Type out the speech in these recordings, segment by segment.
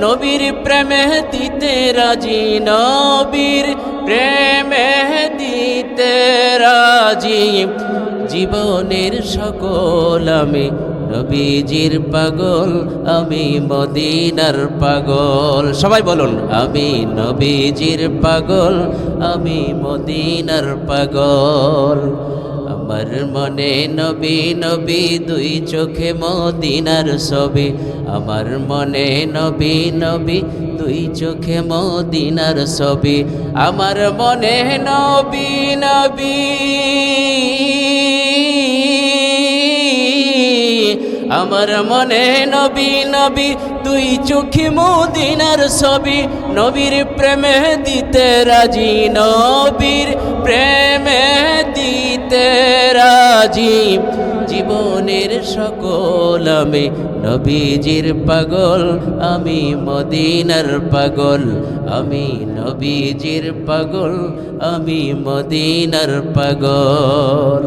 নবীর প্রেমে দিতে রাজি, নবীর প্রেমে দিতে রাজি। জীবনের সকল আমি, নবীজির পাগল, আমি মদিনার পাগল। সবাই বলুন, আমি নবীজির পাগল, আমি মদিনার পাগল। আমার মনে নবী নবী, দুই চোখে মদিনার ছবি। আমার মনে নবী নবী, দুই চোখে মদিনার ছবি। আমার মনে নবী নবী, আমার মনে নবী নবী, দুই চোখে মদিনার ছবি। নবীর প্রেমে দিতে রাজি, নবীর প্রেমে রাজি জীবনের সকল আমি, নবীজির পাগল, আমি মদিনার পাগল, আমি নবীজির পাগল, আমি মদিনার পাগল।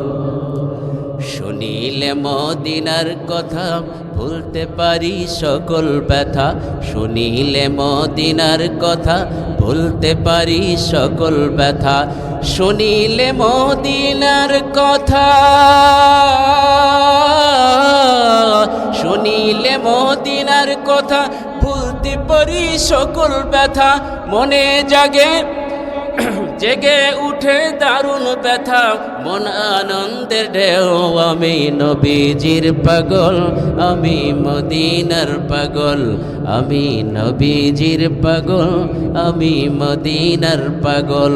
শুনিলে মদিনার কথা, ভুলতে পারি সকল ব্যথা। শুনিলে মদিনার কথা ভুলতে পারি সকল ব্যথা। শুনিলে মদিনার কথা। শুনিলে মদিনার কথা। ভুলতে পারি সকল ব্যথা। মনে জাগে জেগে উঠে দারুণ ব্যথা, মন আনন্দের ঢেউ। আমি নবীজির পাগল, আমি মদিনার পাগল, আমি নবীজির পাগল, আমি মদিনার পাগল।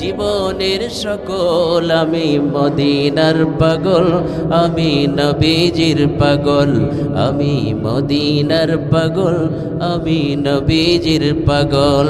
জীবনের সকল আমি মদিনার পাগল আমি নবীজির পাগল আমি মদিনার পাগল আমি নবীজির পাগল।